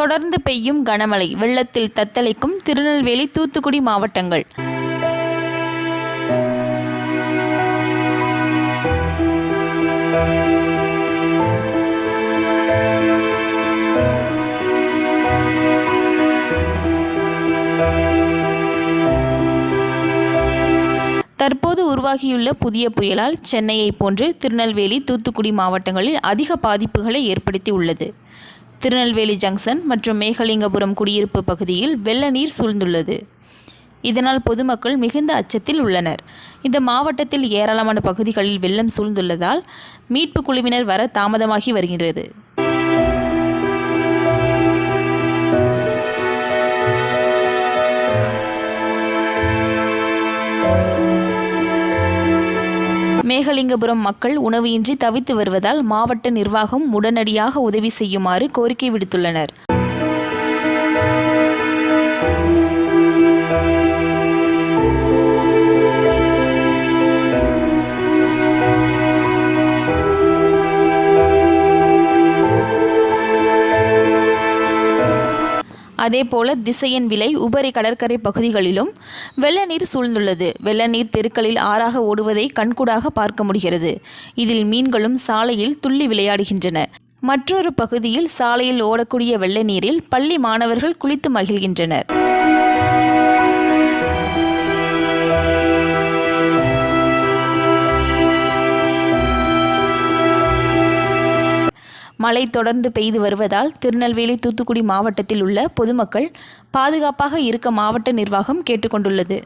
தொடர்ந்து பெய்யும் கனமழை வெள்ளத்தில் தத்தளிக்கும் திருநெல்வேலி தூத்துக்குடி மாவட்டங்கள். தற்போது உருவாகியுள்ள புதிய புயலால் சென்னையை போன்று திருநெல்வேலி தூத்துக்குடி மாவட்டங்களில் அதிக பாதிப்புகளை ஏற்படுத்தி உள்ளது திருநெல்வேலி ஜங்ஷன் மற்றும் மேகலிங்கபுரம் குடியிருப்பு பகுதியில் வெள்ள நீர் சூழ்ந்துள்ளது. இதனால் பொதுமக்கள் மிகுந்த அச்சத்தில் உள்ளனர். இந்த மாவட்டத்தில் ஏராளமான பகுதிகளில் வெள்ளம் சூழ்ந்துள்ளதால் மீட்பு குழுவினர் வர தாமதமாகி வருகிறது. மேகலிங்கபுரம் மக்கள் உணவு இன்றி தவித்து வருவதால் மாவட்ட நிர்வாகம் உடனடியாக உதவி செய்யுமாறு கோரிக்கை விடுத்துள்ளனர். அதேபோல திசையன் விலை உபரி கடற்கரை பகுதிகளிலும் வெள்ள நீர் சூழ்ந்துள்ளது. வெள்ள நீர் தெருக்களில் ஆறாக ஓடுவதை கண்கூடாக பார்க்க முடிகிறது. இதில் மீன்களும் சாலையில் துள்ளி விளையாடுகின்றன. மற்றொரு பகுதியில் சாலையில் ஓடக்கூடிய வெள்ள நீரில் பள்ளி மாணவர்கள் குளித்து மகிழ்கின்றனர். மழை தொடர்ந்து பெய்து வருவதால் திருநெல்வேலி தூத்துக்குடி மாவட்டத்தில் உள்ள பொதுமக்கள் பாதுகாப்பாக இருக்க மாவட்ட நிர்வாகம் கேட்டுக்கொண்டுள்ளது.